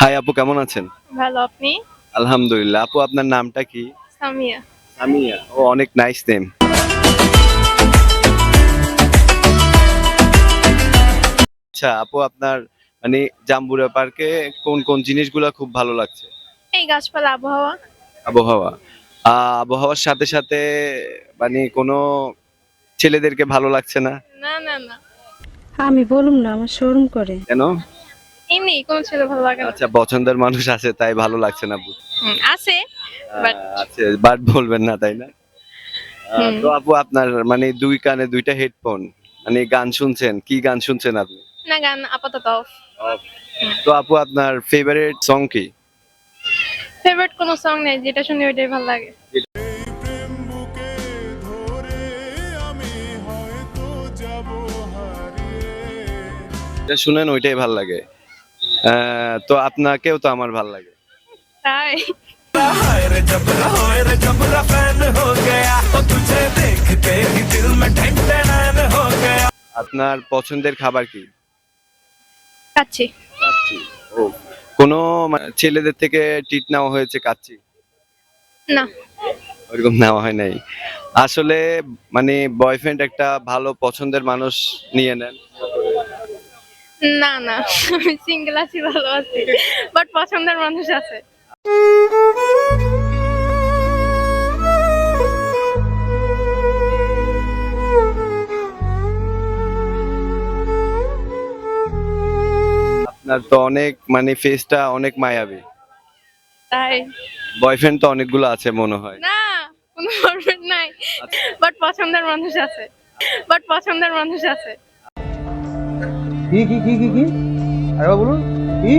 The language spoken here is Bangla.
হাই আপু কেমন আছেন? ভালো আপনি? আলহামদুলিল্লাহ। আপু আপনার নামটা কি? সামিয়া। সামিয়া। ও অনেক নাইস নেম আচ্ছা আপু আপনার মানে জাম্বুরা পার্কে কোন কোন জিনিসগুলো খুব ভালো লাগছে? এই গাছপালা আবহাওয়া। আবহাওয়া। আহ, আবহাওয়ার সাথে সাথে মানে কোনো ছেলেদেরকে ভালো লাগছে না? না না না। আমি বলুম না আমার শোরুম করে। কেন? এমনি কোনো ছেলে ভালো লাগে না। আচ্ছা পছন্দের মানুষ আছে তাই ভালো লাগছে না হুম, আছে বাট বলবেন না তাই না? আহ, হুম। তো আপু আপনার মানে দুই কানে দুইটা হেডফোন মানে গান শুনছেন কি গান শুনছেন আপনি? না গান আপাতত তো আপু আপনার ফেভারিট সং কি? ফেভারিট কোনো সং নেই যেটা শুনি ওইটাই ভালো লাগে। এটা শুনেন ওইটাই ভালো লাগে। তো আপনাকেও তো আমার ভালো লাগে। তাই? আপনার পছন্দের খাবার কি? কাচ্ছি ও। কোনো ছেলেদের থেকে টিট নেওয়া হয়েছে কাচ্চি? না। ওরকম নেওয়া হয় নাই। আসলে মানে বয়ফ্রেন্ড একটা ভালো পছন্দের মানুষ নিয়ে নেন। না না আমি সিঙ্গেল আছি ভালো আছি বাট পছন্দের মানুষ আছে। আপনার তো অনেক মানে ফেসটা অনেক মায়াবী। তাই। বয়ফ্রেন্ড তো অনেকগুলো আছে মনে হয়। না কোনো বয়ফ্রেন্ড নাই। বাট পছন্দের মানুষ আছে। বাট পছন্দের মানুষ আছে। কি কি কি কি কি? আরে বলুন কি?